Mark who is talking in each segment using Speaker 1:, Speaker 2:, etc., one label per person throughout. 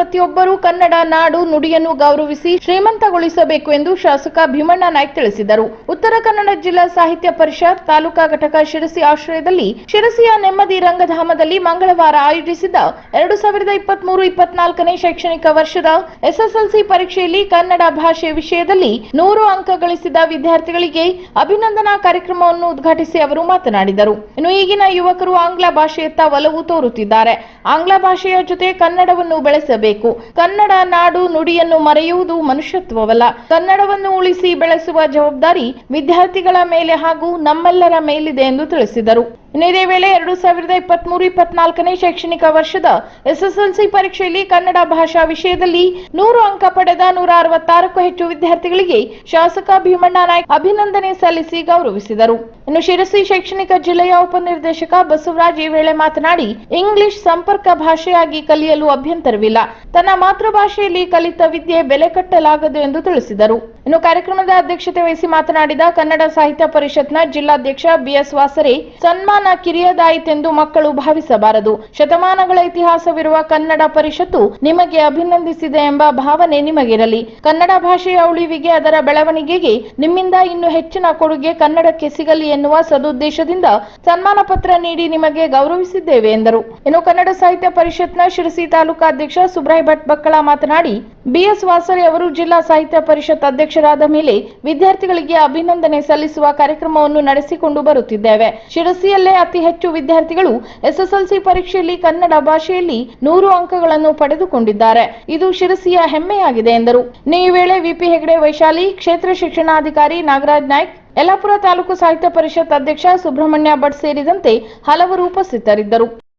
Speaker 1: ಪ್ರತಿಯೊಬ್ಬರೂ ಕನ್ನಡ ನಾಡು ನುಡಿಯನ್ನು ಗೌರವಿಸಿ ಶ್ರೀಮಂತಗೊಳಿಸಬೇಕು ಎಂದು ಶಾಸಕ ಭೀಮಣ್ಣ ನಾಯ್ಕ ತಿಳಿಸಿದರು. ಉತ್ತರ ಕನ್ನಡ ಜಿಲ್ಲಾ ಸಾಹಿತ್ಯ ಪರಿಷತ್ ತಾಲೂಕಾ ಘಟಕ ಶಿರಸಿ ಆಶ್ರಯದಲ್ಲಿ ಶಿರಸಿಯ ನೆಮ್ಮದಿ ರಂಗಧಾಮದಲ್ಲಿ ಮಂಗಳವಾರ ಆಯೋಜಿಸಿದ್ದ ಎರಡು ಸಾವಿರದ ಇಪ್ಪತ್ಮೂರು ಇಪ್ಪತ್ನಾಲ್ಕನೇ ಶೈಕ್ಷಣಿಕ ವರ್ಷದ ಎಸ್ಎಸ್ಎಲ್ಸಿ ಪರೀಕ್ಷೆಯಲ್ಲಿ ಕನ್ನಡ ಭಾಷೆ ವಿಷಯದಲ್ಲಿ ನೂರು ಅಂಕ ಗಳಿಸಿದ ವಿದ್ಯಾರ್ಥಿಗಳಿಗೆ ಅಭಿನಂದನಾ ಕಾರ್ಯಕ್ರಮವನ್ನು ಉದ್ಘಾಟಿಸಿ ಅವರು ಮಾತನಾಡಿದರು. ಇನ್ನು ಈಗಿನ ಯುವಕರು ಆಂಗ್ಲ ಭಾಷೆಯತ್ತ ಒಲವು ತೋರುತ್ತಿದ್ದಾರೆ. ಆಂಗ್ಲ ಭಾಷೆಯ ಜೊತೆ ಕನ್ನಡವನ್ನು ಬೆಳೆಸಬೇಕು. ಕನ್ನಡ ನಾಡು ನುಡಿಯನ್ನು ಮರೆಯುವುದು ಮನುಷ್ಯತ್ವವಲ್ಲ. ಕನ್ನಡವನ್ನು ಉಳಿಸಿ ಬೆಳೆಸುವ ಜವಾಬ್ದಾರಿ ವಿದ್ಯಾರ್ಥಿಗಳ ಮೇಲೆ ಹಾಗೂ ನಮ್ಮೆಲ್ಲರ ಮೇಲಿದೆ ಎಂದು ತಿಳಿಸಿದರು. ಇನ್ನು ಇದೇ ವೇಳೆ ಎರಡು ಸಾವಿರದ ಇಪ್ಪತ್ಮೂರು, ಇಪ್ಪತ್ನಾಲ್ಕನೇ ಶೈಕ್ಷಣಿಕ ವರ್ಷದ ಎಸ್ಎಸ್ಎಲ್ಸಿ ಪರೀಕ್ಷೆಯಲ್ಲಿ ಕನ್ನಡ ಭಾಷಾ ವಿಷಯದಲ್ಲಿ ನೂರು ಅಂಕ ಪಡೆದ ನೂರ ಅರವತ್ತಾರಕ್ಕೂ ಹೆಚ್ಚು ವಿದ್ಯಾರ್ಥಿಗಳಿಗೆ ಶಾಸಕ ಭೀಮಣ್ಣ ನಾಯ್ಕ ಅಭಿನಂದನೆ ಸಲ್ಲಿಸಿ ಗೌರವಿಸಿದರು. ಇನ್ನು ಶಿರಸಿ ಶೈಕ್ಷಣಿಕ ಜಿಲ್ಲೆಯ ಉಪನಿರ್ದೇಶಕ ಬಸವರಾಜ್ ಈ ವೇಳೆ ಮಾತನಾಡಿ, ಇಂಗ್ಲಿಷ್ ಸಂಪರ್ಕ ಭಾಷೆಯಾಗಿ ಕಲಿಯಲು ಅಭ್ಯಂತರವಿಲ್ಲ. ತನ್ನ ಮಾತೃಭಾಷೆಯಲ್ಲಿ ಕಲಿತ ವಿದ್ಯೆ ಬೆಲೆ ಕಟ್ಟಲಾಗದು ಎಂದು ತಿಳಿಸಿದರು. ಇನ್ನು ಕಾರ್ಯಕ್ರಮದ ಅಧ್ಯಕ್ಷತೆ ವಹಿಸಿ ಮಾತನಾಡಿದ ಕನ್ನಡ ಸಾಹಿತ್ಯ ಪರಿಷತ್ನ ಜಿಲ್ಲಾಧ್ಯಕ್ಷ ಬಿಎಸ್ ವಾಸರೆ ಸನ್ಮಾನ ಕಿರಿಯದಾಯಿತೆಂದು ಮಕ್ಕಳು ಭಾವಿಸಬಾರದು. ಶತಮಾನಗಳ ಇತಿಹಾಸವಿರುವ ಕನ್ನಡ ಪರಿಷತ್ತು ನಿಮಗೆ ಅಭಿನಂದಿಸಿದೆ ಎಂಬ ಭಾವನೆ ನಿಮಗಿರಲಿ. ಕನ್ನಡ ಭಾಷೆಯ ಉಳಿವಿಗೆ ಅದರ ಬೆಳವಣಿಗೆಗೆ ನಿಮ್ಮಿಂದ ಇನ್ನು ಹೆಚ್ಚಿನ ಕೊಡುಗೆ ಕನ್ನಡಕ್ಕೆ ಸಿಗಲಿ ಎನ್ನುವ ಸದುದ್ದೇಶದಿಂದ ಸನ್ಮಾನ ಪತ್ರ ನೀಡಿ ನಿಮಗೆ ಗೌರವಿಸಿದ್ದೇವೆ ಎಂದರು. ಇನ್ನು ಕನ್ನಡ ಸಾಹಿತ್ಯ ಪರಿಷತ್ನ ಶಿರಸಿ ತಾಲೂಕಾಧ್ಯಕ್ಷ ಸುಬ್ರಾಯ್ ಭಟ್ ಬಕ್ಕಳ ಮಾತನಾಡಿ ಬಿಎಸ್ ವಾಸರಿ ಅವರು ಜಿಲ್ಲಾ ಸಾಹಿತ್ಯ ಪರಿಷತ್ ಅಧ್ಯಕ್ಷರಾದ ಮೇಲೆ ವಿದ್ಯಾರ್ಥಿಗಳಿಗೆ ಅಭಿನಂದನೆ ಸಲ್ಲಿಸುವ ಕಾರ್ಯಕ್ರಮವನ್ನು ನಡೆಸಿಕೊಂಡು ಬರುತ್ತಿದ್ದೇವೆ. ಶಿರಸಿಯಲ್ಲೇ ಅತಿ ಹೆಚ್ಚು ವಿದ್ಯಾರ್ಥಿಗಳು ಎಸ್ಎಸ್ಎಲ್ಸಿ ಪರೀಕ್ಷೆಯಲ್ಲಿ ಕನ್ನಡ ಭಾಷೆಯಲ್ಲಿ ನೂರು ಅಂಕಗಳನ್ನು ಪಡೆದುಕೊಂಡಿದ್ದಾರೆ. ಇದು ಶಿರಸಿಯ ಹೆಮ್ಮೆಯಾಗಿದೆ ಎಂದರು. ಈ ವೇಳೆ ವಿಪಿ ಹೆಗಡೆ, ವೈಶಾಲಿ, ಕ್ಷೇತ್ರ ಶಿಕ್ಷಣಾಧಿಕಾರಿ ನಾಗರಾಜ್ ನಾಯ್ಕ್, ಯಲ್ಲಾಪುರ ತಾಲೂಕು ಸಾಹಿತ್ಯ ಪರಿಷತ್ ಅಧ್ಯಕ್ಷ ಸುಬ್ರಹ್ಮಣ್ಯ ಭಟ್ ಸೇರಿದಂತೆ ಹಲವರು ಉಪಸ್ಥಿತರಿದ್ದರು.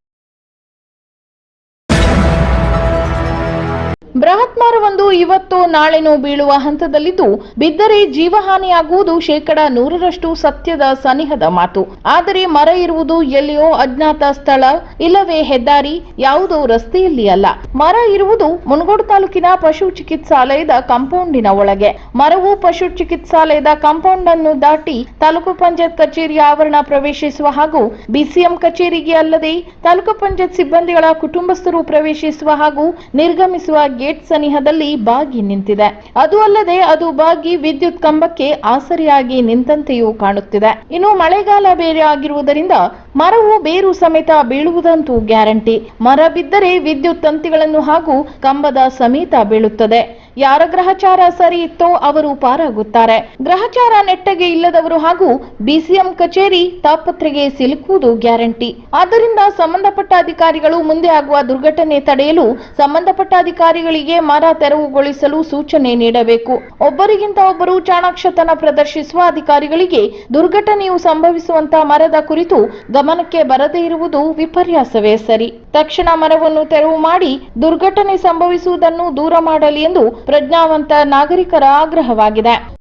Speaker 1: ಬೃಹತ್ ಮಾರವೊಂದು ಇವತ್ತು ನಾಳೆನೋ ಬೀಳುವ ಹಂತದಲ್ಲಿದ್ದು, ಬಿದ್ದರೆ ಜೀವಹಾನಿಯಾಗುವುದು ಶೇಕಡ ನೂರರಷ್ಟು ಸತ್ಯದ ಸನಿಹದ ಮಾತು. ಆದರೆ ಮರ ಇರುವುದು ಎಲ್ಲಿಯೋ ಅಜ್ಞಾತ ಸ್ಥಳ, ಇಲ್ಲವೇ ಹೆದ್ದಾರಿ, ಯಾವುದೋ ರಸ್ತೆಯಲ್ಲಿ ಅಲ್ಲ. ಮರ ಇರುವುದು ಮುನಗೋಡು ತಾಲೂಕಿನ ಪಶು ಚಿಕಿತ್ಸಾಲಯದ ಕಾಂಪೌಂಡಿನ ಒಳಗೆ. ಮರವು ಪಶು ಚಿಕಿತ್ಸಾಲಯದ ಕಾಂಪೌಂಡ್ ಅನ್ನು ದಾಟಿ ತಾಲೂಕು ಪಂಚಾಯತ್ ಕಚೇರಿಯ ಆವರಣ ಪ್ರವೇಶಿಸುವ ಹಾಗೂ ಬಿಸಿಎಂ ಕಚೇರಿಗೆ ಅಲ್ಲದೆ ತಾಲೂಕು ಪಂಚಾಯತ್ ಸಿಬ್ಬಂದಿಗಳ ಕುಟುಂಬಸ್ಥರು ಪ್ರವೇಶಿಸುವ ಹಾಗೂ ನಿರ್ಗಮಿಸುವ ಸನಿಹದಲ್ಲಿ ಬಾಗಿ ನಿಂತಿದೆ. ಅದು ಅಲ್ಲದೆ ಅದು ಬಾಗಿ ವಿದ್ಯುತ್ ಕಂಬಕ್ಕೆ ಆಸರಿಯಾಗಿ ನಿಂತಂತೆಯೂ ಕಾಣುತ್ತಿದೆ. ಇನ್ನು ಮಳೆಗಾಲ ಬೇರೆ ಆಗಿರುವುದರಿಂದ ಮರವು ಬೇರು ಸಮೇತ ಬೀಳುವುದಂತೂ ಗ್ಯಾರಂಟಿ. ಮರ ಬಿದ್ದರೆ ವಿದ್ಯುತ್ ತಂತಿಗಳನ್ನು ಹಾಗೂ ಕಂಬದ ಸಮೇತ ಬೀಳುತ್ತದೆ. ಯಾರ ಗ್ರಹಚಾರ ಸರಿ ಇತ್ತೋ ಅವರು ಪಾರಾಗುತ್ತಾರೆ. ಗ್ರಹಚಾರ ನೆಟ್ಟಗೆ ಇಲ್ಲದವರು ಹಾಗೂ ಬಿಸಿಎಂ ಕಚೇರಿ ತಾಪತ್ರೆಗೆ ಸಿಲುಕುವುದು ಗ್ಯಾರಂಟಿ. ಆದ್ದರಿಂದ ಸಂಬಂಧಪಟ್ಟ ಅಧಿಕಾರಿಗಳು ಮುಂದೆ ಆಗುವ ದುರ್ಘಟನೆ ತಡೆಯಲು ಸಂಬಂಧಪಟ್ಟ ಅಧಿಕಾರಿಗಳಿಗೆ ಮರ ತೆರವುಗೊಳಿಸಲು ಸೂಚನೆ ನೀಡಬೇಕು. ಒಬ್ಬರಿಗಿಂತ ಒಬ್ಬರು ಚಾಣಾಕ್ಷತನ ಪ್ರದರ್ಶಿಸುವ ಅಧಿಕಾರಿಗಳಿಗೆ ದುರ್ಘಟನೆಯು ಸಂಭವಿಸುವಂತಹ ಮರದ ಕುರಿತು ಗಮನಕ್ಕೆ ಬರದೇ ಇರುವುದು ವಿಪರ್ಯಾಸವೇ ಸರಿ. ತಕ್ಷಣ ಮರವನ್ನು ತೆರವು ಮಾಡಿ ದುರ್ಘಟನೆ ಸಂಭವಿಸುವುದನ್ನು ದೂರ ಮಾಡಲಿ ಎಂದು ಪ್ರಜ್ಞಾವಂತ ನಾಗರಿಕರ ಆಗ್ರಹವಾಗಿದೆ.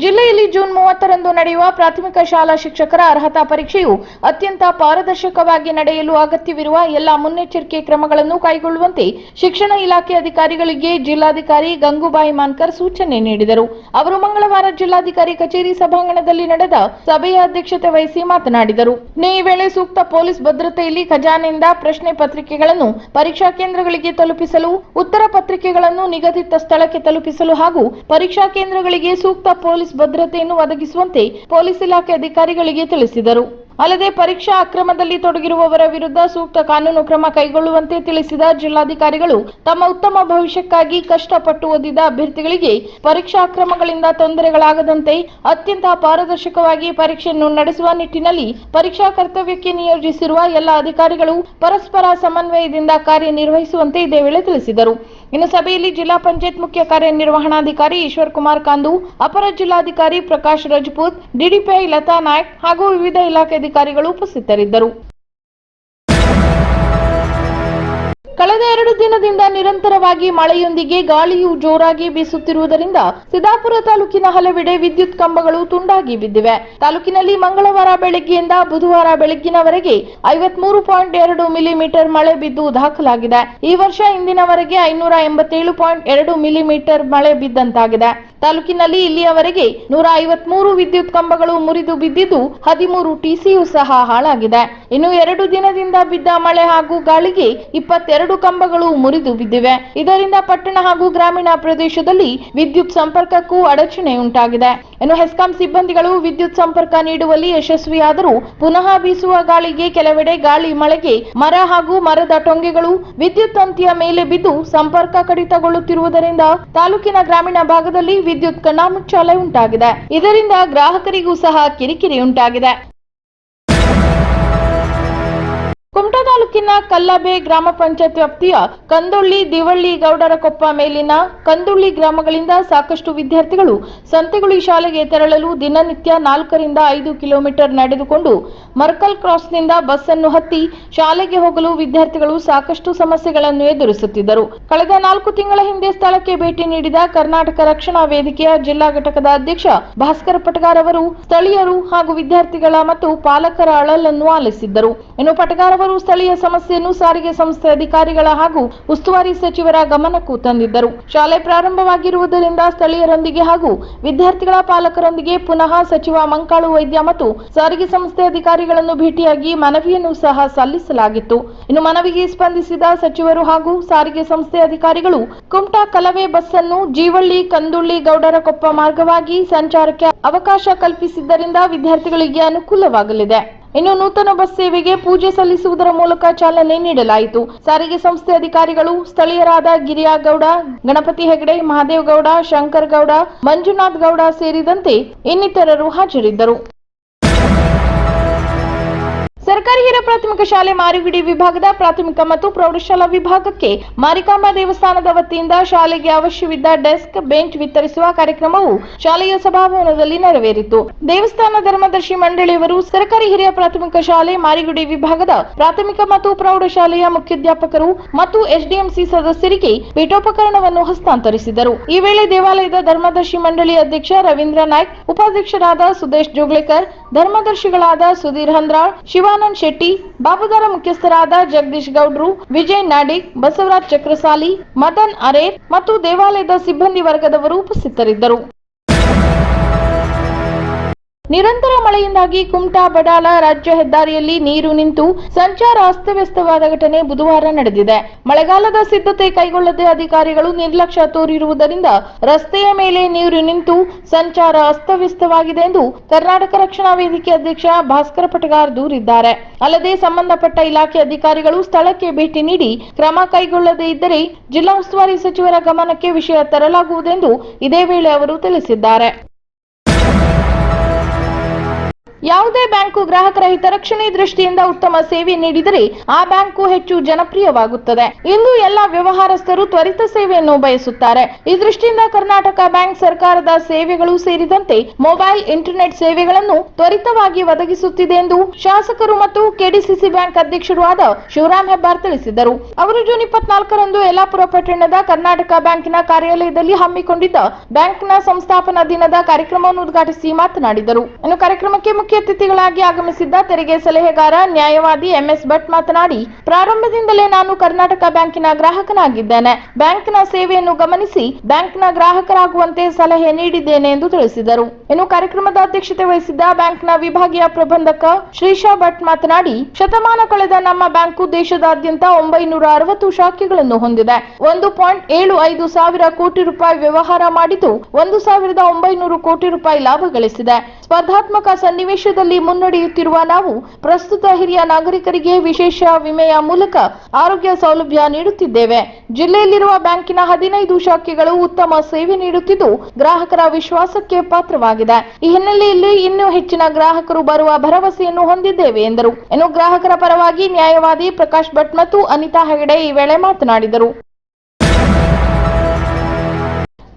Speaker 1: ಜಿಲ್ಲೆಯಲ್ಲಿ ಜೂನ್ ಮೂವತ್ತರಂದು ನಡೆಯುವ ಪ್ರಾಥಮಿಕ ಶಾಲಾ ಶಿಕ್ಷಕರ ಅರ್ಹತಾ ಪರೀಕ್ಷೆಯು ಅತ್ಯಂತ ಪಾರದರ್ಶಕವಾಗಿ ನಡೆಯಲು ಅಗತ್ಯವಿರುವ ಎಲ್ಲಾ ಮುನ್ನೆಚ್ಚರಿಕೆ ಕ್ರಮಗಳನ್ನು ಕೈಗೊಳ್ಳುವಂತೆ ಶಿಕ್ಷಣ ಇಲಾಖೆ ಅಧಿಕಾರಿಗಳಿಗೆ ಜಿಲ್ಲಾಧಿಕಾರಿ ಗಂಗೂಬಾಯಿ ಮಾನ್ಕರ್ ಸೂಚನೆ ನೀಡಿದರು. ಅವರು ಮಂಗಳವಾರ ಜಿಲ್ಲಾಧಿಕಾರಿ ಕಚೇರಿ ಸಭಾಂಗಣದಲ್ಲಿ ನಡೆದ ಸಭೆಯ ಅಧ್ಯಕ್ಷತೆ ವಹಿಸಿ ಮಾತನಾಡಿದರು. ಈ ವೇಳೆ ಸೂಕ್ತ ಪೊಲೀಸ್ ಭದ್ರತೆಯಲ್ಲಿ ಖಜಾನೆಯಿಂದ ಪ್ರಶ್ನೆ ಪತ್ರಿಕೆಗಳನ್ನು ಪರೀಕ್ಷಾ ಕೇಂದ್ರಗಳಿಗೆ ತಲುಪಿಸಲು, ಉತ್ತರ ಪತ್ರಿಕೆಗಳನ್ನು ನಿಗದಿತ ಸ್ಥಳಕ್ಕೆ ತಲುಪಿಸಲು ಹಾಗೂ ಪರೀಕ್ಷಾ ಕೇಂದ್ರಗಳಿಗೆ ಸೂಕ್ತ ಪೊಲೀಸ್ ಭದ್ರತೆಯನ್ನು ಒದಗಿಸುವಂತೆ ಪೊಲೀಸ್ ಇಲಾಖೆ ಅಧಿಕಾರಿಗಳಿಗೆ ತಿಳಿಸಿದರು. ಅಲ್ಲದೆ ಪರೀಕ್ಷಾ ಅಕ್ರಮದಲ್ಲಿ ತೊಡಗಿರುವವರ ವಿರುದ್ಧ ಸೂಕ್ತ ಕಾನೂನು ಕ್ರಮ ಕೈಗೊಳ್ಳುವಂತೆ ತಿಳಿಸಿದ ಜಿಲ್ಲಾಧಿಕಾರಿಗಳು ತಮ್ಮ ಉತ್ತಮ ಭವಿಷ್ಯಕ್ಕಾಗಿ ಕಷ್ಟಪಟ್ಟು ಓದಿದ ಅಭ್ಯರ್ಥಿಗಳಿಗೆ ಪರೀಕ್ಷಾ ಅಕ್ರಮಗಳಿಂದ ತೊಂದರೆಗಳಾಗದಂತೆ ಅತ್ಯಂತ ಪಾರದರ್ಶಕವಾಗಿ ಪರೀಕ್ಷೆಯನ್ನು ನಡೆಸುವ ನಿಟ್ಟಿನಲ್ಲಿ ಪರೀಕ್ಷಾ ಕರ್ತವ್ಯಕ್ಕೆ ನಿಯೋಜಿಸಿರುವ ಎಲ್ಲ ಅಧಿಕಾರಿಗಳು ಪರಸ್ಪರ ಸಮನ್ವಯದಿಂದ ಕಾರ್ಯನಿರ್ವಹಿಸುವಂತೆ ಇದೇ ವೇಳೆ ತಿಳಿಸಿದರು. ಇನ್ನು ಸಭೆಯಲ್ಲಿ ಜಿಲ್ಲಾ ಪಂಚಾಯತ್ ಮುಖ್ಯ ಕಾರ್ಯನಿರ್ವಹಣಾಧಿಕಾರಿ ಈಶ್ವರ್ ಕುಮಾರ್ ಕಾಂದು, ಅಪರ ಜಿಲ್ಲಾಧಿಕಾರಿ ಪ್ರಕಾಶ್ ರಜಪೂತ್ ಡಿಡಿಪಿಐ ಲತಾ ನಾಯ್ಕ್ ಹಾಗೂ ವಿವಿಧ ಇಲಾಖೆ ಅಧಿಕಾರಿಗಳು ಉಪಸ್ಥಿತರಿದ್ದರು. ಕಳೆದ ಎರಡು ದಿನದಿಂದ ನಿರಂತರವಾಗಿ ಮಳೆಯೊಂದಿಗೆ ಗಾಳಿಯು ಜೋರಾಗಿ ಬೀಸುತ್ತಿರುವುದರಿಂದ ಸಿದ್ದಾಪುರ ತಾಲೂಕಿನ ಹಲವೆಡೆ ವಿದ್ಯುತ್ ಕಂಬಗಳು ತುಂಡಾಗಿ ಬಿದ್ದಿವೆ. ತಾಲೂಕಿನಲ್ಲಿ ಮಂಗಳವಾರ ಬೆಳಗ್ಗೆಯಿಂದ ಬುಧವಾರ ಬೆಳಗ್ಗಿನವರೆಗೆ ಐವತ್ಮೂರು ಪಾಯಿಂಟ್ ಎರಡು ಮಿಲಿಮೀಟರ್ ಮಳೆ ಬಿದ್ದು ದಾಖಲಾಗಿದೆ. ಈ ವರ್ಷ ಇಂದಿನವರೆಗೆ ಐನೂರ ಎಂಬತ್ತೇಳು ಪಾಯಿಂಟ್ ಎರಡು ಮಿಲಿಮೀಟರ್ ಮಳೆ ಬಿದ್ದಂತಾಗಿದೆ. ತಾಲೂಕಿನಲ್ಲಿ ಇಲ್ಲಿಯವರೆಗೆ ನೂರ ಐವತ್ಮೂರು ವಿದ್ಯುತ್ ಕಂಬಗಳು ಮುರಿದು ಬಿದ್ದಿದ್ದು ಹದಿಮೂರು ಟಿಸಿಯು ಸಹ ಹಾಳಾಗಿದೆ. ಇನ್ನು ಎರಡು ದಿನದಿಂದ ಬಿದ್ದ ಮಳೆ ಹಾಗೂ ಗಾಳಿಗೆ ಇಪ್ಪತ್ತೆರಡು ಕಂಬಗಳು ಮುರಿದು ಬಿದ್ದಿವೆ. ಇದರಿಂದ ಪಟ್ಟಣ ಹಾಗೂ ಗ್ರಾಮೀಣ ಪ್ರದೇಶದಲ್ಲಿ ವಿದ್ಯುತ್ ಸಂಪರ್ಕಕ್ಕೂ ಅಡಚಣೆ ಉಂಟಾಗಿದೆ. ಇನ್ನು ಹೆಸ್ಕಾಂ ಸಿಬ್ಬಂದಿಗಳು ವಿದ್ಯುತ್ ಸಂಪರ್ಕ ನೀಡುವಲ್ಲಿ ಯಶಸ್ವಿಯಾದರೂ ಪುನಃ ಬೀಸುವ ಗಾಳಿಗೆ ಕೆಲವೆಡೆ ಗಾಳಿ ಮಳೆಗೆ ಮರ ಹಾಗೂ ಮರದ ಟೊಂಗೆಗಳು ವಿದ್ಯುತ್ ತಂತಿಯ ಮೇಲೆ ಬಿದ್ದು ಸಂಪರ್ಕ ಕಡಿತಗೊಳ್ಳುತ್ತಿರುವುದರಿಂದ ತಾಲೂಕಿನ ಗ್ರಾಮೀಣ ಭಾಗದಲ್ಲಿ ವಿದ್ಯುತ್ ಕಣ್ಣಾಮುಚ್ಚಾಲೆ ಉಂಟಾಗಿದೆ. ಇದರಿಂದ ಗ್ರಾಹಕರಿಗೂ ಸಹ ಕಿರಿಕಿರಿ ಉಂಟಾಗಿದೆ. ಕುಮಟಾ ತಾಲೂಕಿನ ಕಲ್ಲಬೆ ಗ್ರಾಮ ಪಂಚಾಯತ್ ವ್ಯಾಪ್ತಿಯ ಕಂದೊಳ್ಳಿ, ದಿವಳ್ಳಿ ಗೌಡರ ಕೊಪ್ಪ ಮೇಲಿನ ಕಂದೊಳ್ಳಿ ಗ್ರಾಮಗಳಿಂದ ಸಾಕಷ್ಟು ವಿದ್ಯಾರ್ಥಿಗಳು ಸಂತೆಗುಳಿ ಶಾಲೆಗೆ ತೆರಳಲು ದಿನನಿತ್ಯ ನಾಲ್ಕರಿಂದ ಐದು ಕಿಲೋಮೀಟರ್ ನಡೆದುಕೊಂಡು ಮರ್ಕಲ್ ಕ್ರಾಸ್ನಿಂದ ಬಸ್ ಅನ್ನು ಹತ್ತಿ ಶಾಲೆಗೆ ಹೋಗಲು ವಿದ್ಯಾರ್ಥಿಗಳು ಸಾಕಷ್ಟು ಸಮಸ್ಯೆಗಳನ್ನು ಎದುರಿಸುತ್ತಿದ್ದರು. ಕಳೆದ ನಾಲ್ಕು ತಿಂಗಳ ಹಿಂದೆ ಸ್ಥಳಕ್ಕೆ ಭೇಟಿ ನೀಡಿದ ಕರ್ನಾಟಕ ರಕ್ಷಣಾ ವೇದಿಕೆಯ ಜಿಲ್ಲಾ ಘಟಕದ ಅಧ್ಯಕ್ಷ ಭಾಸ್ಕರ ಪಟಗಾರ್ ಅವರು ಸ್ಥಳೀಯರು ಹಾಗೂ ವಿದ್ಯಾರ್ಥಿಗಳ ಮತ್ತು ಪಾಲಕರ ಅಳಲನ್ನು ಆಲಿಸಿದ್ದರು. ಇನ್ನು ಪಟಗಾರ್ ಸ್ಥಳೀಯ ಸಮಸ್ಯೆಯನ್ನು ಸಾರಿಗೆ ಸಂಸ್ಥೆ ಅಧಿಕಾರಿಗಳ ಹಾಗೂ ಉಸ್ತುವಾರಿ ಸಚಿವರ ಗಮನಕ್ಕೂ ತಂದಿದ್ದರು. ಶಾಲೆ ಪ್ರಾರಂಭವಾಗಿರುವುದರಿಂದ ಸ್ಥಳೀಯರೊಂದಿಗೆ ಹಾಗೂ ವಿದ್ಯಾರ್ಥಿಗಳ ಪಾಲಕರೊಂದಿಗೆ ಪುನಃ ಸಚಿವ ಮಂಕಾಳು ವೈದ್ಯ ಮತ್ತು ಸಾರಿಗೆ ಸಂಸ್ಥೆ ಅಧಿಕಾರಿಗಳನ್ನು ಭೇಟಿಯಾಗಿ ಮನವಿಯನ್ನು ಸಹ ಸಲ್ಲಿಸಲಾಗಿತ್ತು. ಇನ್ನು ಮನವಿಗೆ ಸ್ಪಂದಿಸಿದ ಸಚಿವರು ಹಾಗೂ ಸಾರಿಗೆ ಸಂಸ್ಥೆ ಅಧಿಕಾರಿಗಳು, ಕುಮಟಾ ಕಲವೆ ಬಸ್ ಅನ್ನು ಜೀವಳ್ಳಿ, ಕಂದುಳ್ಳಿ, ಗೌಡರಕೊಪ್ಪ ಮಾರ್ಗವಾಗಿ ಸಂಚಾರಕ್ಕೆ ಅವಕಾಶ ಕಲ್ಪಿಸಿದ್ದರಿಂದ ವಿದ್ಯಾರ್ಥಿಗಳಿಗೆ ಅನುಕೂಲವಾಗಲಿದೆ. ಇನ್ನು ನೂತನ ಬಸ್ ಸೇವೆಗೆ ಪೂಜೆ ಸಲ್ಲಿಸುವುದರ ಮೂಲಕ ಚಾಲನೆ ನೀಡಲಾಯಿತು. ಸಾರಿಗೆ ಸಂಸ್ಥೆ ಅಧಿಕಾರಿಗಳು ಸ್ಥಳೀಯರಾದ ಗಿರಿಯಾಗೌಡ, ಗಣಪತಿ ಹೆಗಡೆ ಮಹಾದೇವ ಗೌಡ ಶಂಕರ್ ಗೌಡ ಮಂಜುನಾಥ್ ಗೌಡ ಸೇರಿದಂತೆ ಇನ್ನಿತರರು ಹಾಜರಿದ್ದರು. ಸರ್ಕಾರಿ ಹಿರಿಯ ಪ್ರಾಥಮಿಕ ಶಾಲೆ ಮಾರಿಗುಡಿ ವಿಭಾಗದ ಪ್ರಾಥಮಿಕ ಮತ್ತು ಪ್ರೌಢಶಾಲಾ ವಿಭಾಗಕ್ಕೆ ಮಾರಿಕಾಂಬ ದೇವಸ್ಥಾನದ ವತಿಯಿಂದ ಶಾಲೆಗೆ ಅವಶ್ಯವಿದ್ದ ಡೆಸ್ಕ್, ಬೆಂಚ್ ವಿತರಿಸುವ ಕಾರ್ಯಕ್ರಮವು ಶಾಲೆಯ ಸಭಾಭವನದಲ್ಲಿ ನೆರವೇರಿತು. ದೇವಸ್ಥಾನ ಧರ್ಮದರ್ಶಿ ಮಂಡಳಿಯವರು ಸರ್ಕಾರಿ ಹಿರಿಯ ಪ್ರಾಥಮಿಕ ಶಾಲೆ ಮಾರಿಗುಡಿ ವಿಭಾಗದ ಪ್ರಾಥಮಿಕ ಮತ್ತು ಪ್ರೌಢಶಾಲೆಯ ಮುಖ್ಯಾಧ್ಯಾಪಕರು ಮತ್ತು ಎಸ್ಡಿಎಂಸಿ ಸದಸ್ಯರಿಗೆ ಪೀಠೋಪಕರಣವನ್ನು ಹಸ್ತಾಂತರಿಸಿದರು. ಈ ವೇಳೆ ದೇವಾಲಯದ ಧರ್ಮದರ್ಶಿ ಮಂಡಳಿ ಅಧ್ಯಕ್ಷ ರವೀಂದ್ರ ನಾಯ್ಕ್, ಉಪಾಧ್ಯಕ್ಷರಾದ ಸುದೇಶ್ ಜೋಗ್ಲೇಕರ್, ಧರ್ಮದರ್ಶಿಗಳಾದ ಸುಧೀರ್ ಹಂದ್ರಾಳ್ ಶಿವಾನಂದ್ ಶೆಟ್ಟಿ, ಬಾಬುದಾರ ಮುಖ್ಯಸ್ಥರಾದ ಜಗದೀಶ್ ಗೌಡ್ರು, ವಿಜಯ್ ನಾಡಿಗ್ ಬಸವರಾಜ್ ಚಕ್ರಸಾಲಿ, ಮದನ್ ಅರೇರ್ ಮತ್ತು ದೇವಾಲಯದ ಸಿಬ್ಬಂದಿ ವರ್ಗದವರು ಉಪಸ್ಥಿತರಿದ್ದರು. ನಿರಂತರ ಮಳೆಯಿಂದಾಗಿ ಕುಮಟಾ, ಬಡಾಲ ರಾಜ್ಯ ಹೆದ್ದಾರಿಯಲ್ಲಿ ನೀರು ನಿಂತು ಸಂಚಾರ ಅಸ್ತವ್ಯಸ್ತವಾದ ಘಟನೆ ಬುಧವಾರ ನಡೆದಿದೆ. ಮಳೆಗಾಲದ ಸಿದ್ಧತೆ ಕೈಗೊಳ್ಳದೆ ಅಧಿಕಾರಿಗಳು ನಿರ್ಲಕ್ಷ್ಯ ತೋರಿರುವುದರಿಂದ ರಸ್ತೆಯ ಮೇಲೆ ನೀರು ನಿಂತು ಸಂಚಾರ ಅಸ್ತವ್ಯಸ್ತವಾಗಿದೆ ಎಂದು ಕರ್ನಾಟಕ ರಕ್ಷಣಾ ವೇದಿಕೆ ಅಧ್ಯಕ್ಷ ಭಾಸ್ಕರ ಪಟಗಾರ್ ದೂರಿದ್ದಾರೆ. ಅಲ್ಲದೆ ಸಂಬಂಧಪಟ್ಟ ಇಲಾಖೆ ಅಧಿಕಾರಿಗಳು ಸ್ಥಳಕ್ಕೆ ಭೇಟಿ ನೀಡಿ ಕ್ರಮ ಕೈಗೊಳ್ಳದೇ ಇದ್ದರೆ ಜಿಲ್ಲಾ ಉಸ್ತುವಾರಿ ಸಚಿವರ ಗಮನಕ್ಕೆ ವಿಷಯ ತರಲಾಗುವುದೆಂದು ಇದೇ ವೇಳೆ ಅವರು ತಿಳಿಸಿದ್ದಾರೆ. ಯಾವುದೇ ಬ್ಯಾಂಕು ಗ್ರಾಹಕರ ಹಿತರಕ್ಷಣೆ ದೃಷ್ಟಿಯಿಂದ ಉತ್ತಮ ಸೇವೆ ನೀಡಿದರೆ ಆ ಬ್ಯಾಂಕು ಹೆಚ್ಚು ಜನಪ್ರಿಯವಾಗುತ್ತದೆ. ಇಂದು ಎಲ್ಲ ವ್ಯವಹಾರಸ್ಥರು ತ್ವರಿತ ಸೇವೆಯನ್ನು ಬಯಸುತ್ತಾರೆ. ಈ ದೃಷ್ಟಿಯಿಂದ ಕರ್ನಾಟಕ ಬ್ಯಾಂಕ್ ಸರ್ಕಾರದ ಸೇವೆಗಳು ಸೇರಿದಂತೆ ಮೊಬೈಲ್, ಇಂಟರ್ನೆಟ್ ಸೇವೆಗಳನ್ನು ತ್ವರಿತವಾಗಿ ಒದಗಿಸುತ್ತಿದೆ ಎಂದು ಶಾಸಕರು ಮತ್ತು ಕೆಡಿಸಿಸಿ ಬ್ಯಾಂಕ್ ಅಧ್ಯಕ್ಷರು ಆದ ಶಿವರಾಮ್ ಹೆಬ್ಬಾರ್ ತಿಳಿಸಿದರು. ಅವರು ಜೂನ್ ಇಪ್ಪತ್ನಾಲ್ಕರಂದು ಯಲ್ಲಾಪುರ ಪಟ್ಟಣದ ಕರ್ನಾಟಕ ಬ್ಯಾಂಕಿನ ಕಾರ್ಯಾಲಯದಲ್ಲಿ ಹಮ್ಮಿಕೊಂಡಿದ್ದ ಬ್ಯಾಂಕ್ನ ಸಂಸ್ಥಾಪನಾ ದಿನದ ಕಾರ್ಯಕ್ರಮವನ್ನು ಉದ್ಘಾಟಿಸಿ ಮಾತನಾಡಿದರು. ಇನ್ನು ಕಾರ್ಯಕ್ರಮಕ್ಕೆ ಮುಖ್ಯ ಅತಿಥಿಗಳಾಗಿ ಆಗಮಿಸಿದ್ದ ತೆರಿಗೆ ಸಲಹೆಗಾರ, ನ್ಯಾಯವಾದಿ ಎಂಎಸ್ ಭಟ್ ಮಾತನಾಡಿ, ಪ್ರಾರಂಭದಿಂದಲೇ ನಾನು ಕರ್ನಾಟಕ ಬ್ಯಾಂಕಿನ ಗ್ರಾಹಕನಾಗಿದ್ದೇನೆ. ಬ್ಯಾಂಕಿನ ಸೇವೆಯನ್ನು ಗಮನಿಸಿ ಬ್ಯಾಂಕ್ನ ಗ್ರಾಹಕರಾಗುವಂತೆ ಸಲಹೆ ನೀಡಿದ್ದೇನೆ ಎಂದು ತಿಳಿಸಿದರು. ಇನ್ನು ಕಾರ್ಯಕ್ರಮದ ಅಧ್ಯಕ್ಷತೆ ವಹಿಸಿದ್ದ ಬ್ಯಾಂಕ್ನ ವಿಭಾಗೀಯ ಪ್ರಬಂಧಕ ಶ್ರೀಶಾ ಭಟ್ ಮಾತನಾಡಿ, ಶತಮಾನ ಕಳೆದ ನಮ್ಮ ಬ್ಯಾಂಕು ದೇಶದಾದ್ಯಂತ ಒಂಬೈನೂರ ಅರವತ್ತು ಶಾಖೆಗಳನ್ನು ಹೊಂದಿದೆ. ಒಂದು ಪಾಯಿಂಟ್ ಏಳು ಐದು ಸಾವಿರ ಕೋಟಿ ರೂಪಾಯಿ ವ್ಯವಹಾರ ಮಾಡಿದ್ದು, ಒಂದು ಸಾವಿರದ ಒಂಬೈನೂರು ಕೋಟಿ ರೂಪಾಯಿ ಲಾಭ ಗಳಿಸಿದೆ. ಸ್ಪರ್ಧಾತ್ಮಕ ಸನ್ನಿವೇಶದಲ್ಲಿ ಮುನ್ನಡೆಯುತ್ತಿರುವ ನಾವು, ಪ್ರಸ್ತುತ ಹಿರಿಯ ನಾಗರಿಕರಿಗೆ ವಿಶೇಷ ವಿಮೆಯ ಮೂಲಕ ಆರೋಗ್ಯ ಸೌಲಭ್ಯ ನೀಡುತ್ತಿದ್ದೇವೆ. ಜಿಲ್ಲೆಯಲ್ಲಿರುವ ಬ್ಯಾಂಕಿನ ಹದಿನೈದು ಶಾಖೆಗಳು ಉತ್ತಮ ಸೇವೆ ನೀಡುತ್ತಿದ್ದು, ಗ್ರಾಹಕರ ವಿಶ್ವಾಸಕ್ಕೆ ಪಾತ್ರವಾಗಿದೆ. ಈ ಹಿನ್ನೆಲೆಯಲ್ಲಿ ಇನ್ನೂ ಹೆಚ್ಚಿನ ಗ್ರಾಹಕರು ಬರುವ ಭರವಸೆಯನ್ನು ಹೊಂದಿದ್ದೇವೆ, ಎಂದರು. ಇನ್ನು ಗ್ರಾಹಕರ ಪರವಾಗಿ ನ್ಯಾಯವಾದಿ ಪ್ರಕಾಶ್ ಭಟ್ ಮತ್ತು ಅನಿತಾ ಹೆಗಡೆ ಈ ವೇಳೆ ಮಾತನಾಡಿದರು.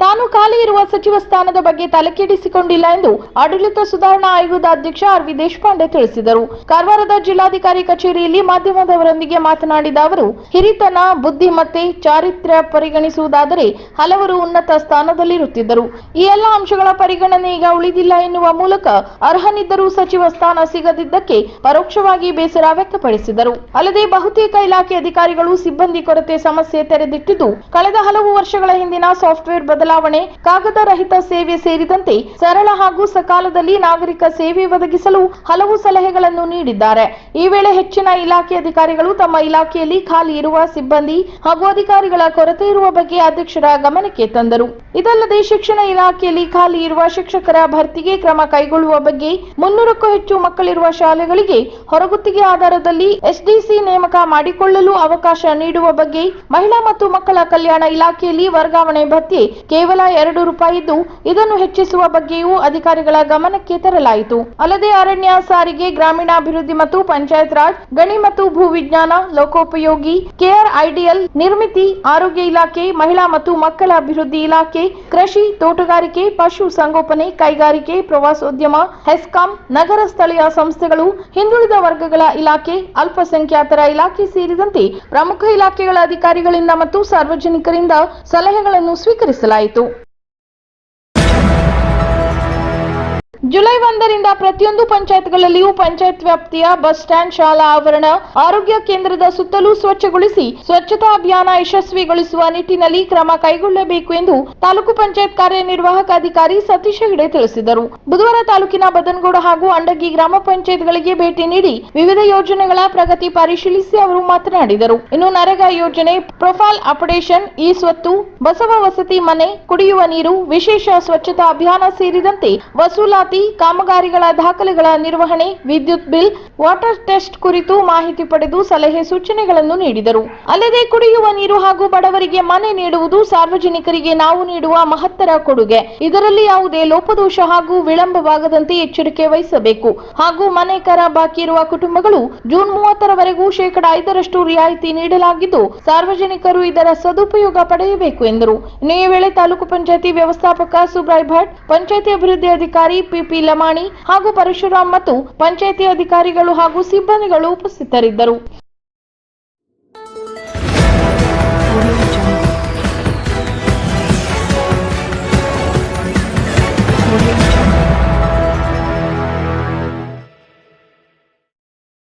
Speaker 1: ತಾನು ಖಾಲಿ ಇರುವ ಸಚಿವ ಸ್ಥಾನದ ಬಗ್ಗೆ ತಲೆಕೆಡಿಸಿಕೊಂಡಿಲ್ಲ ಎಂದು ಆಡಳಿತ ಸುಧಾರಣಾ ಆಯೋಗದ ಅಧ್ಯಕ್ಷ ಆರ್ ವಿ ದೇಶಪಾಂಡೆ ತಿಳಿಸಿದರು. ಕಾರವಾರದ ಜಿಲ್ಲಾಧಿಕಾರಿ ಕಚೇರಿಯಲ್ಲಿ ಮಾಧ್ಯಮದವರೊಂದಿಗೆ ಮಾತನಾಡಿದ ಅವರು, ಹಿರಿತನ, ಬುದ್ಧಿಮತ್ತೆ, ಚಾರಿತ್ರ್ಯ ಪರಿಗಣಿಸುವುದಾದರೆ ಹಲವರು ಉನ್ನತ ಸ್ಥಾನದಲ್ಲಿರುತ್ತಿದ್ದರು. ಈ ಎಲ್ಲ ಅಂಶಗಳ ಪರಿಗಣನೆ ಈಗ ಉಳಿದಿಲ್ಲ ಎನ್ನುವ ಮೂಲಕ ಅರ್ಹನಿದ್ದರೂ ಸಚಿವ ಸ್ಥಾನ ಸಿಗದಿದ್ದಕ್ಕೆ ಪರೋಕ್ಷವಾಗಿ ಬೇಸರ ವ್ಯಕ್ತಪಡಿಸಿದರು. ಅಲ್ಲದೆ ಬಹುತೇಕ ಇಲಾಖೆ ಅಧಿಕಾರಿಗಳು ಸಿಬ್ಬಂದಿ ಕೊರತೆ ಸಮಸ್ಯೆ ತೆರೆದಿಟ್ಟಿದ್ದು, ಕಳೆದ ಹಲವು ವರ್ಷಗಳ ಹಿಂದಿನ ಸಾಫ್ಟ್ವೇರ್ ಬದಲಾವಣೆ ಚಲಾವಣೆ ಕಾಗದ ರಹಿತ ಸೇವೆ ಸೇರಿದಂತೆ ಸರಳ ಹಾಗೂ ಸಕಾಲದಲ್ಲಿ ನಾಗರಿಕ ಸೇವೆ ಒದಗಿಸಲು ಹಲವು ಸಲಹೆಗಳನ್ನು ನೀಡಿದ್ದಾರೆ. ಈ ವೇಳೆ ಹೆಚ್ಚಿನ ಇಲಾಖೆ ಅಧಿಕಾರಿಗಳು ತಮ್ಮ ಇಲಾಖೆಯಲ್ಲಿ ಖಾಲಿ ಇರುವ ಸಿಬ್ಬಂದಿ ಹಾಗೂ ಅಧಿಕಾರಿಗಳ ಕೊರತೆ ಇರುವ ಬಗ್ಗೆ ಅಧ್ಯಕ್ಷರ ಗಮನಕ್ಕೆ ತಂದರು. ಇದಲ್ಲದೆ ಶಿಕ್ಷಣ ಇಲಾಖೆಯಲ್ಲಿ ಖಾಲಿ ಇರುವ ಶಿಕ್ಷಕರ ಭರ್ತಿಗೆ ಕ್ರಮ ಕೈಗೊಳ್ಳುವ ಬಗ್ಗೆ ಮುನ್ನೂರಕ್ಕೂ ಹೆಚ್ಚು ಮಕ್ಕಳಿರುವ ಶಾಲೆಗಳಿಗೆ ಹೊರಗುತ್ತಿಗೆ ಆಧಾರದಲ್ಲಿ ಎಸ್ಡಿಸಿ ನೇಮಕ ಮಾಡಿಕೊಳ್ಳಲು ಅವಕಾಶ ನೀಡುವ ಬಗ್ಗೆ ಮಹಿಳಾ ಮತ್ತು ಮಕ್ಕಳ ಕಲ್ಯಾಣ ಇಲಾಖೆಯಲ್ಲಿ ವರ್ಗಾವಣೆ ಭತ್ಯೆ ಕೇವಲ ಎರಡು ರೂಪಾಯಿದ್ದು ಇದನ್ನು ಹೆಚ್ಚಿಸುವ ಬಗ್ಗೆಯೂ ಅಧಿಕಾರಿಗಳ ಗಮನಕ್ಕೆ ತರಲಾಯಿತು. ಅಲ್ಲದೆ ಅರಣ್ಯ ಸಾರಿಗೆ, ಗ್ರಾಮೀಣಾಭಿವೃದ್ಧಿ ಮತ್ತು ಪಂಚಾಯತ್ ರಾಜ್, ಗಣಿ ಮತ್ತು ಭೂ ವಿಜ್ಞಾನ, ಲೋಕೋಪಯೋಗಿ ಕೆಆರ್ ಐಡಿಎಲ್ ನಿರ್ಮಿತಿ, ಆರೋಗ್ಯ ಇಲಾಖೆ, ಮಹಿಳಾ ಮತ್ತು ಮಕ್ಕಳ ಅಭಿವೃದ್ಧಿ ಇಲಾಖೆ, ಕೃಷಿ, ತೋಟಗಾರಿಕೆ, ಪಶು ಸಂಗೋಪನೆ, ಕೈಗಾರಿಕೆ, ಪ್ರವಾಸೋದ್ಯಮ, ಹೆಸ್ಕಾಂ, ನಗರ ಸ್ಥಳೀಯ ಸಂಸ್ಥೆಗಳು, ಹಿಂದುಳಿದ ವರ್ಗಗಳ ಇಲಾಖೆ, ಅಲ್ಪಸಂಖ್ಯಾತರ ಇಲಾಖೆ ಸೇರಿದಂತೆ ಪ್ರಮುಖ ಇಲಾಖೆಗಳ ಅಧಿಕಾರಿಗಳಿಂದ ಮತ್ತು ಸಾರ್ವಜನಿಕರಿಂದ ಸಲಹೆಗಳನ್ನು ಸ್ವೀಕರಿಸಲಾಯಿತು. ಗೊತ್ತಾಯಿತು ಜುಲೈ ಒಂದರಿಂದ ಪ್ರತಿಯೊಂದು ಪಂಚಾಯತ್ಗಳಲ್ಲಿಯೂ ಪಂಚಾಯತ್ ವ್ಯಾಪ್ತಿಯ ಬಸ್ ಸ್ಟ್ಯಾಂಡ್ ಶಾಲಾ ಆವರಣ ಆರೋಗ್ಯ ಕೇಂದ್ರದ ಸುತ್ತಲೂ ಸ್ವಚ್ಛಗೊಳಿಸಿ ಸ್ವಚ್ಛತಾ ಅಭಿಯಾನ ಯಶಸ್ವಿಗೊಳಿಸುವ ನಿಟ್ಟಿನಲ್ಲಿ ಕ್ರಮ ಕೈಗೊಳ್ಳಬೇಕು ಎಂದು ತಾಲೂಕು ಪಂಚಾಯತ್ ಕಾರ್ಯನಿರ್ವಾಹಕ ಅಧಿಕಾರಿ ಸತೀಶ್ ಹೆಗಡೆ ತಿಳಿಸಿದರು. ಬುಧವಾರ ತಾಲೂಕಿನ ಬದನಗೌಡ ಹಾಗೂ ಅಂಡಗಿ ಗ್ರಾಮ ಪಂಚಾಯತ್ಗಳಿಗೆ ಭೇಟಿ ನೀಡಿ ವಿವಿಧ ಯೋಜನೆಗಳ ಪ್ರಗತಿ ಪರಿಶೀಲಿಸಿ ಅವರು ಮಾತನಾಡಿದರು. ಇನ್ನು ನರೇಗಾ ಯೋಜನೆ ಪ್ರೊಫೈಲ್ ಅಪಡೇಷನ್, ಈ ಸ್ವತ್ತು, ಬಸವ ವಸತಿ ಮನೆ, ಕುಡಿಯುವ ನೀರು, ವಿಶೇಷ ಸ್ವಚ್ಛತಾ ಅಭಿಯಾನ ಸೇರಿದಂತೆ ವಸೂಲಾತಿ ಕಾಮಗಾರಿಗಳ ದಾಖಲೆಗಳ ನಿರ್ವಹಣೆ, ವಿದ್ಯುತ್ ಬಿಲ್, ವಾಟರ್ ಟೆಸ್ಟ್ ಕುರಿತು ಮಾಹಿತಿ ಪಡೆದು ಸಲಹೆ ಸೂಚನೆಗಳನ್ನು ನೀಡಿದರು. ಅಲ್ಲದೆ ಕುಡಿಯುವ ನೀರು ಹಾಗೂ ಬಡವರಿಗೆ ಮನೆ ನೀಡುವುದು ಸಾರ್ವಜನಿಕರಿಗೆ ನಾವು ನೀಡುವ ಮಹತ್ತರ ಕೊಡುಗೆ. ಇದರಲ್ಲಿ ಯಾವುದೇ ಲೋಪದೋಷ ಹಾಗೂ ವಿಳಂಬವಾಗದಂತೆ ಎಚ್ಚರಿಕೆ ವಹಿಸಬೇಕು. ಹಾಗೂ ಮನೆ ಕರ ಬಾಕಿ ಇರುವ ಕುಟುಂಬಗಳು ಜೂನ್ ಮೂವತ್ತರವರೆಗೂ ಶೇಕಡ ಐದರಷ್ಟು ರಿಯಾಯಿತಿ ನೀಡಲಾಗಿದ್ದು, ಸಾರ್ವಜನಿಕರು ಇದರ ಸದುಪಯೋಗ ಪಡೆಯಬೇಕು ಎಂದರು. ಇನ್ನು ವೇಳೆ ತಾಲೂಕು ಪಂಚಾಯತಿ ವ್ಯವಸ್ಥಾಪಕ ಸುಬ್ರಾಯ್ ಭಟ್, ಪಂಚಾಯತಿ ಅಭಿವೃದ್ಧಿ ಅಧಿಕಾರಿ ಪಿಪಿ ಲಮಾಣಿ ಹಾಗೂ ಪರಶುರಾಮ್ ಮತ್ತು ಪಂಚಾಯಿತಿ ಅಧಿಕಾರಿಗಳು ಹಾಗೂ ಸಿಬ್ಬಂದಿಗಳು ಉಪಸ್ಥಿತರಿದ್ದರು.